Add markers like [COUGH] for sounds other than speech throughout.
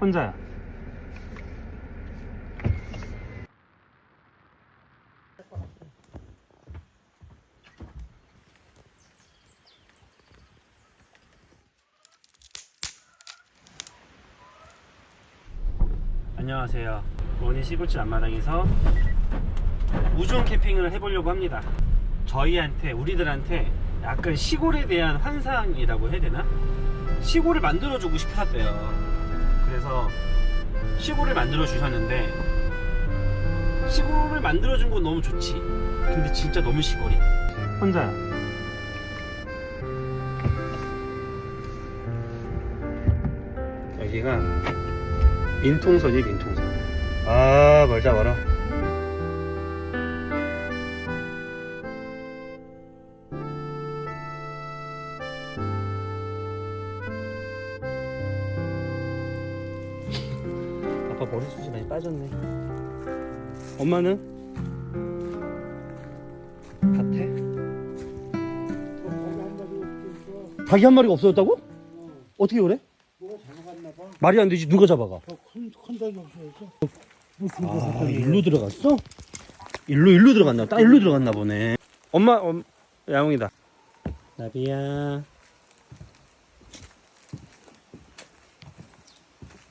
혼자야. 안녕하세요. 원인 시골집 앞마당에서 우중 캠핑을 해보려고 합니다. 저희한테, 우리들한테 약간 시골에 대한 환상이라고 해야 되나? 시골을 만들어주고 싶었대요. 그래서 시골을 만들어 주셨는데 시골을 만들어 준 건 너무 좋지. 근데 진짜 너무 시골이야. 혼자야. 여기가 민통선이 민통선. 아 멀자 멀어. 아빠 머리숱이 많이 빠졌네. 엄마는 밭에 닭이 한 마리가 없어졌다고? 어떻게 그래? 말이 안 되지 누가 잡아가? 큰 닭이 없어졌어. 아 일로 들어갔어? 일로 일로 들어갔나? 딱 일로 들어갔나 보네. 엄마 엄 야옹이다. 나비야.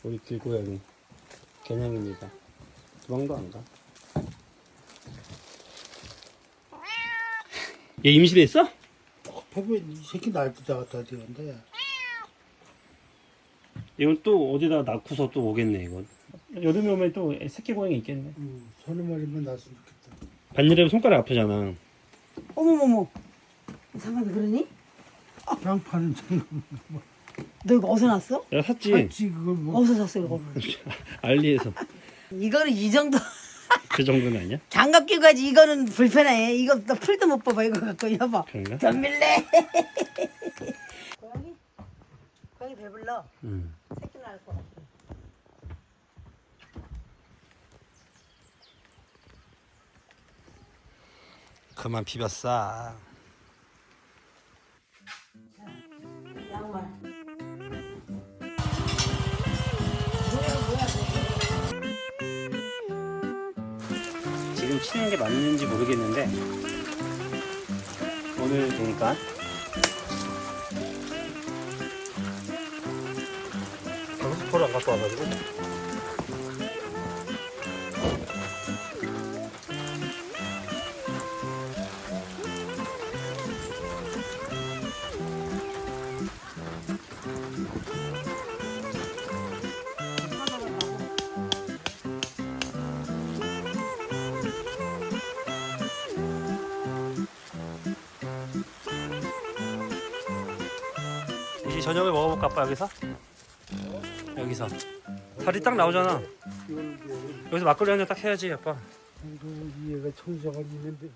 우리 길고양이 개냥입니다. 도망도 안 가. 얘 임신했어? 배배 이 새끼 날뛰다 갖다 대는데 이건 또 어디다 낳고서 또 오겠네 이건. 여름에 오면 또 새끼 고양이 있겠네. 음, 서너 마리만 낳았으면 좋겠다. 반일에 손가락 아프잖아. 어머머머 이상하게 그러니? 양파는 좀 너 이거 어디서 났어? 내가 샀지. 팔찌 그걸 뭐 어디서 샀어 이거? [LAUGHS] 알리에서 이거는 이 정도 [LAUGHS] 그 정도는 아니야? 장갑 끼고 가지 이거는 불편해 이거 나 풀도 못 뽑아 이거 갖고 여봐 그런가? 변밀래 [LAUGHS] 고양이? 고양이 배불러 응. 새끼 낳을 것 같아 그만 비볐어. 지금 치는 게 맞는지 모르겠는데 오늘 되니까. 방수포를 안 갖고 와가지고 이제 저녁을 먹어볼까 아빠 여기서? 여기서. 살이 딱 나오잖아. 여기서 막걸리 한 잔 딱 해야지 아빠. 얘가 청소가 있는데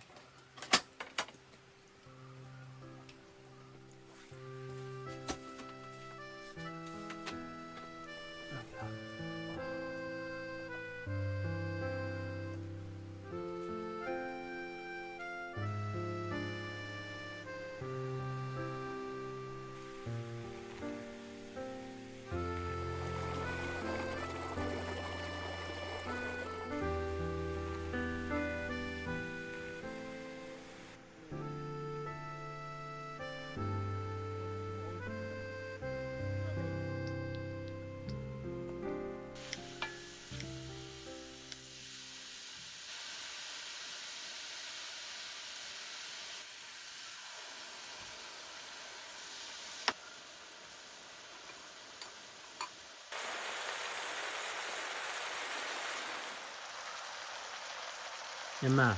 엄마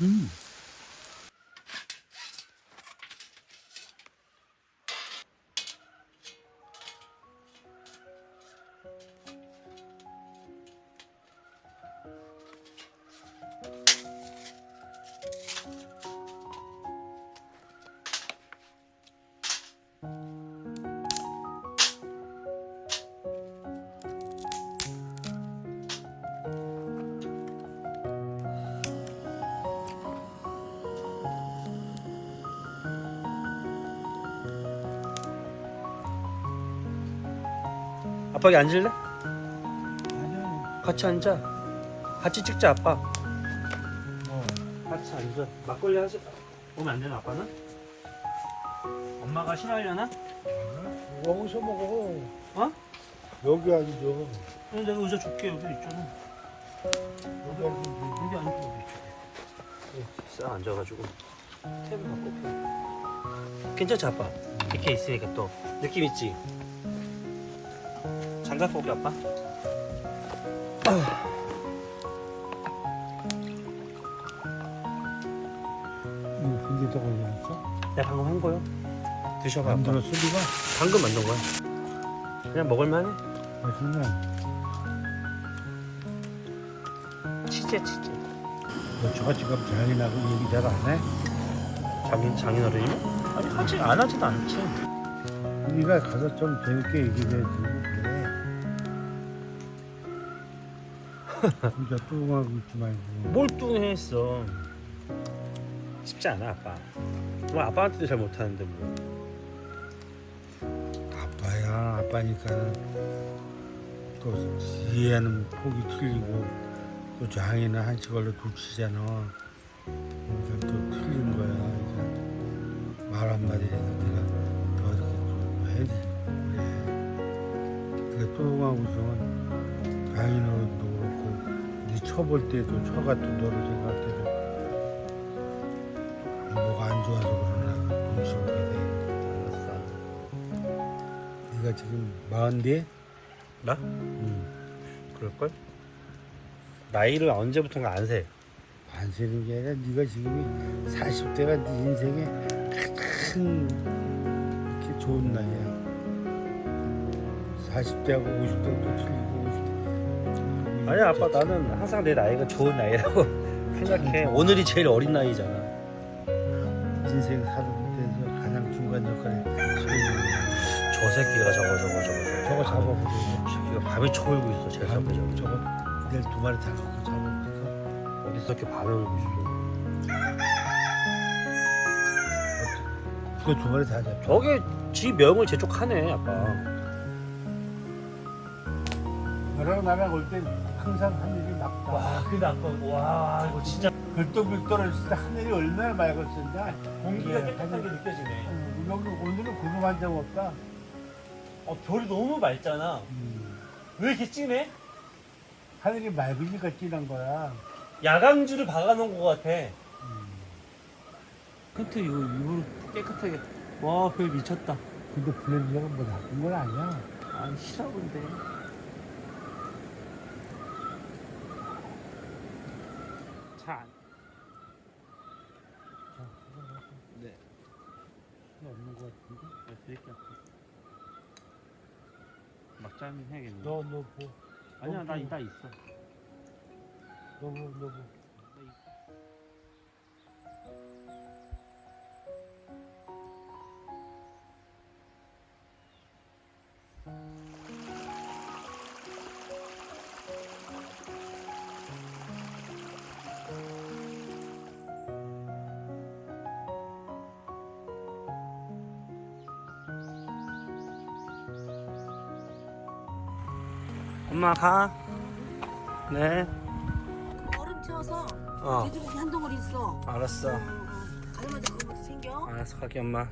음. 아빠 여기 앉을래? 아니야. 같이 앉아. 같이 찍자 아빠. 어. 같이 앉아. 막걸리 하지. 오면 안 되나 아빠는? 엄마가 싫어하려나? 여기서 먹어. 어? 여기 앉아. 그럼 내가 의자 줄게 여기 있잖아. 여기 앉아. 여기 앉아 여기 있싹 앉아가지고 탭을 갖고 펴. 괜찮지 아빠? 이렇게 있으니까 또 느낌 있지? 장갑 볼게 아빠. 아. 이거 근데 저거 있어? 내가 방금 한 거요. 드셔봐. 안 아빠. 들었어, 네가? 방금 만든 거야. 그냥 먹을만해. 맛있네. 치즈 치즈. 너 저거 지금 장인하고 얘기 잘 안 해? 장인 장인어른이면? 아니 하지 안 하지도 않지. 네가 가서 좀 재밌게 얘기해주고 그래. 진짜 뚱하고 있지 말고. 뭘 뚱했어. 쉽지 않아 아빠. 뭐 아빠한테도 잘 못하는데 뭐. 아빠야, 아빠니까 또 이해하는 폭이 틀리고 또 장인은 한시걸로 둘치잖아. 그러니까 또 틀린 거야. 그러니까 말 한마디 해서 내가 더 이렇게 좀 해야지. 그래. 그러니까 뚱하고서는 장인어 네 쳐볼 때도 쳐가 또 너를 생각할 때도 뭐가 안 좋아서 그러나 보게 돼. 알았어. 네가 지금 마흔대? 나? 응. 그럴걸? 나이를 언제부턴가 안 세. 안 세는 게 아니라 네가 지금이 40대가 네 인생에 가장 이렇게 좋은 나이야 40대하고 50대도 또 틀리고 50대 아니야 아빠 나는 항상 내 나이가 좋은 나이라고 [LAUGHS] 생각해. 오늘이 제일 어린 나이잖아. 인생 사는 데서 가장 중간 역할에 저 새끼가 저거 저거 저거 저거. 저거 잡아보자 저 새끼가 밤에 쳐울고 있어 제일 밤, 앞에 저거. 저거 내일 두 마리 다 갖고 잡아볼까? 어디서 이렇게 밤에 울고 있어. 그거 두 마리 다 잡자 저게 지 명을 제촉하네 아빠. 너랑 나랑 올땐 항상 하늘이 맑다 근데 아빠 와 이거 진짜 별똥별똥했을 때 하늘이 얼마나 맑았었냐 공기가 예, 깨끗한 게 하늘. 느껴지네. 음, 여기 오늘은 구름 한 점 없다 어 별이 너무 맑잖아. 음. 왜 이렇게 진해? 하늘이 맑으니까 진한 거야 야광줄을 박아놓은 것 같아. 음. 끝에 이거 이거 깨끗하게. 와, 별 미쳤다. 근데 블렌디가 뭐 나쁜 건 아니야 아, 싫어 근데. 차. 네. 없는 거 같은데 네, 드릴게요. 막장 해야겠네. 너 너 뭐, 아니야, 나 이따 있어. 너 뭐, 너 뭐. 엄마 가. 네. 얼음 채워서 어. 돼지고기 한 덩어리 있어. 알았어. 가자마자 그거부터 챙겨. 알았어, 갈게 엄마.